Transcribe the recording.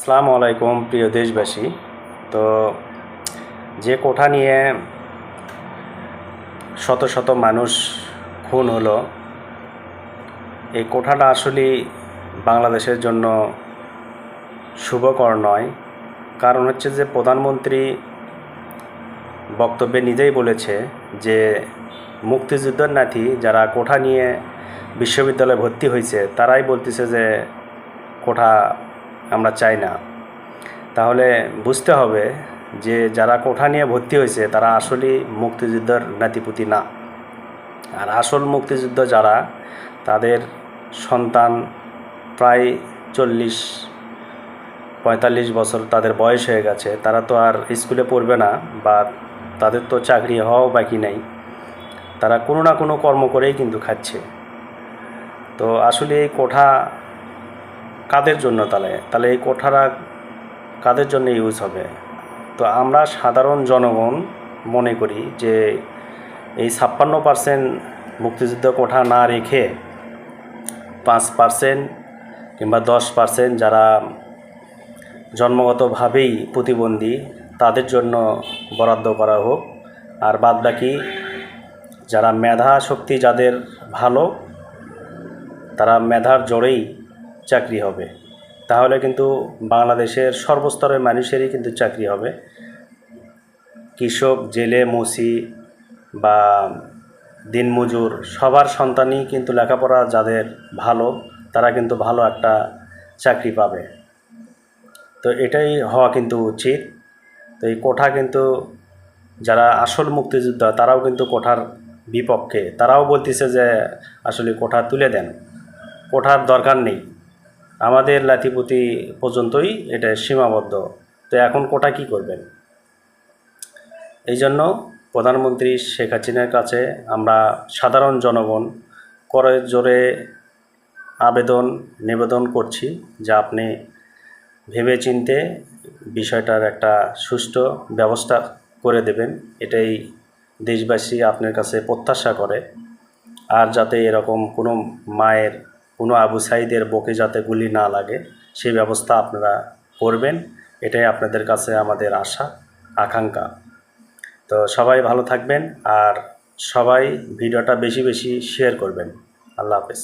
আসসালামু আলাইকুম, প্রিয় দেশবাসী। তো যে কোঠা নিয়ে শত শত মানুষ খুন হলো, এই কোঠাটা আসলে বাংলাদেশের জন্য শুভকর নয়। কারণ হচ্ছে যে প্রধানমন্ত্রী বক্তব্যে নিজেই বলেছে যে মুক্তিযুদ্ধের নাতি যারা কোঠা নিয়ে বিশ্ববিদ্যালয়ে ভর্তি হয়েছে, তারাই বলতেছে যে কোঠা আমরা চাই না। তাহলে বুঝতে হবে যে যারা কোঠা নিয়ে ভর্তি হয়েছে, তারা আসলেই মুক্তিযুদ্ধের নাতিপুতি না। আর আসল মুক্তিযুদ্ধ যারা, তাদের সন্তান প্রায় চল্লিশ, পঁয়তাল্লিশ বছর তাদের বয়স হয়ে গেছে, তারা তো আর স্কুলে পড়বে না বা তাদের তো চাকরি হওয়াও বাকি নেই। তারা কোনো না কোনো কর্ম করেই কিন্তু খাচ্ছে। তো আসলে এই কোঠা কাদের জন্য তাহলে? তাহলে এই কোঠারা কাদের জন্য ইউজ হবে? তো আমরা সাধারণ জনগণ মনে করি যে এই ছাপ্পান্ন পার্সেন্ট মুক্তিযুদ্ধ কোঠা না রেখে পাঁচ পার্সেন্ট কিংবা দশ পার্সেন্ট যারা জন্মগতভাবেই প্রতিবন্ধী, তাদের জন্য বরাদ্দ করা হোক। আর বাদবাকি যারা মেধা শক্তি যাদের ভালো, তারা মেধার জোরেই চাকরি হবে। তাহলে কিন্তু বাংলাদেশের সর্বস্তরের মানুষেরই কিন্তু চাকরি হবে। কৃষক, জেলে, মসি বা দিনমজুর সবার সন্তানই কিন্তু লেখাপড়া যাদের ভালো, তারা কিন্তু ভালো একটা চাকরি পাবে। তো এটাই হওয়া কিন্তু উচিত। তো এই কোঠা কিন্তু যারা আসল মুক্তিযোদ্ধা, তারাও কিন্তু কোঠার বিপক্ষে। তারাও বলতেছে যে, আসলে কোঠা তুলে দেন। কোঠার দরকার নেই। আমাদের লাতিপুতি পর্যন্তই এটা সীমাবদ্ধ। তো এখন কোটা কি করবেন? এই জন্য প্রধানমন্ত্রী শেখ হাসিনার কাছে আমরা সাধারণ জনগণ করে জোরে আবেদন, নিবেদন করছি যে আপনি ভেবেচিন্তে বিষয়টার একটা সুষ্ঠু ব্যবস্থা করে দেবেন। এটাই দেশবাসী আপনার কাছে প্রত্যাশা করে। আর যাতে এরকম কোনো মায়ের কোনো আবু সাইদের বকে যাতে গুলি না লাগে সেই ব্যবস্থা আপনারা করবেন। এটাই আপনাদের কাছে আমাদের আশা, আকাঙ্ক্ষা। তো সবাই ভালো থাকবেন আর সবাই ভিডিওটা বেশি বেশি শেয়ার করবেন। আল্লাহ হাফেজ।